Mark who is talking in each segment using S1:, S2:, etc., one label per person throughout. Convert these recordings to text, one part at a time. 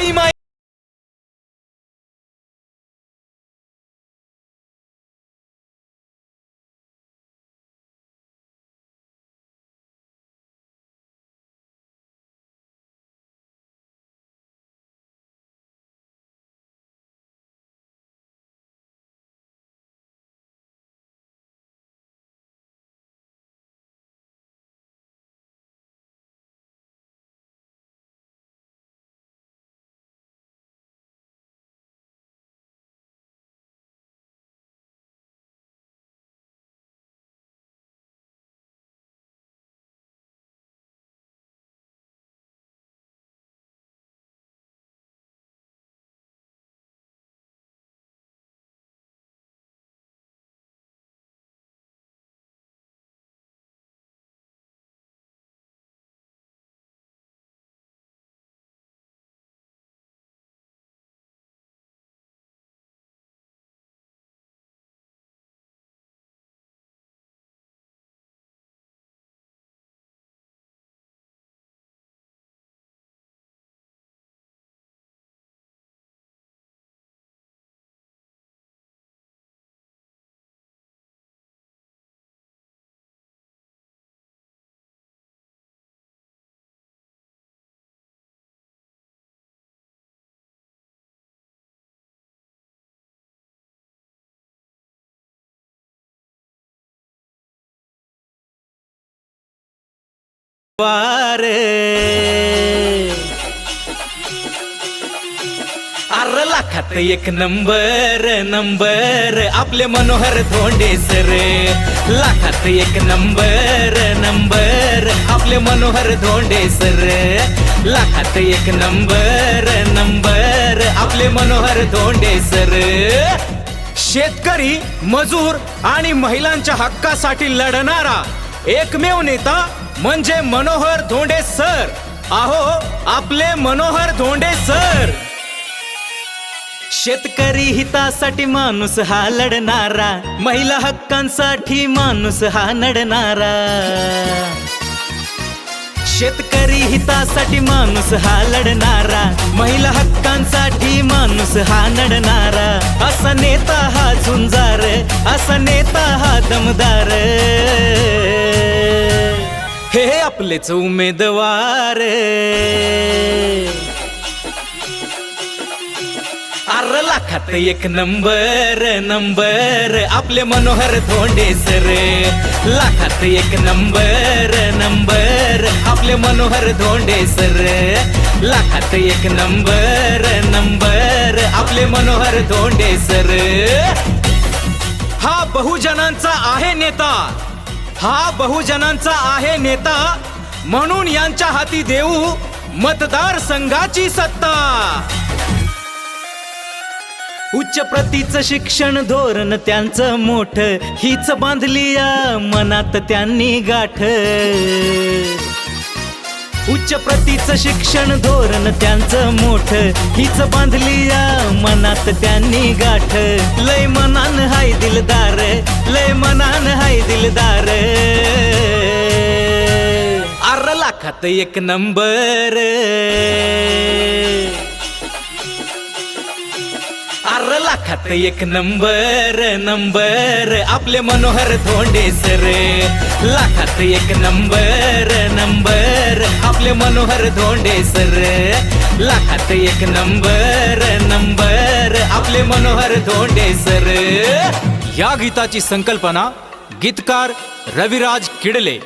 S1: Ay, my वार अर लाखात एक नंबर नंबर आपले मनोहर धोंडे सर लाखात एक नंबर नंबर आपले मनोहर धोंडे सर लाखात एक नंबर नंबर आपले मनोहर धोंडे सर शेतकरी मजूर आणि महिलांच्या हक्कासाठी लढणारा एकमेव नेता म्हणजे मनोहर धोंडे सर. आहो आपले मनोहर धोंडे सर. शेतकरी हितासाठी माणूस हा लढणारा महिला हक्कांसाठी माणूस हा लढणारा शेतकरी हितासाठी माणूस हा लढणारा महिला हक्कांसाठी माणूस हा लढणारा असा नेता हा झुंजार असा नेता हा दमदार. हे आपलेच उमेदवार. अर लाखात एक नंबर नंबर. आपले मनोहर धोंडे सर. लाखात एक नंबर नंबर. आपले मनोहर धोंडे सर. लाखात एक नंबर नंबर. आपले मनोहर धोंडे सर. हा बहुजनांचा आहे नेता. हा बहुजनांचा आहे नेता. म्हणून यांच्या हाती देऊ मतदार संघाची सत्ता. उच्च प्रतीचं शिक्षण धोरण त्यांचं मोठ. हीच बांधली मनात त्यांनी गाठ. उच्च प्रतीचं शिक्षण धोरण त्यांचं मोठ. हीच बांधली मनात त्यांनी गाठ. लय दिलदार लय मनान हाय दिलदार. अर लाखात एक नंबर. अर लाखात एक नंबर नंबर. आपले मनोहर धोंडे सर. लाखात एक नंबर नंबर. आपले मनोहर धोंडे सर. लाखात एक नंबर नंबर. आपले मनोहर धोंडे सर. या गीताची संकल्पना गीतकार रविराज किडले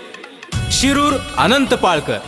S1: शिरूर अनंत पाळकर.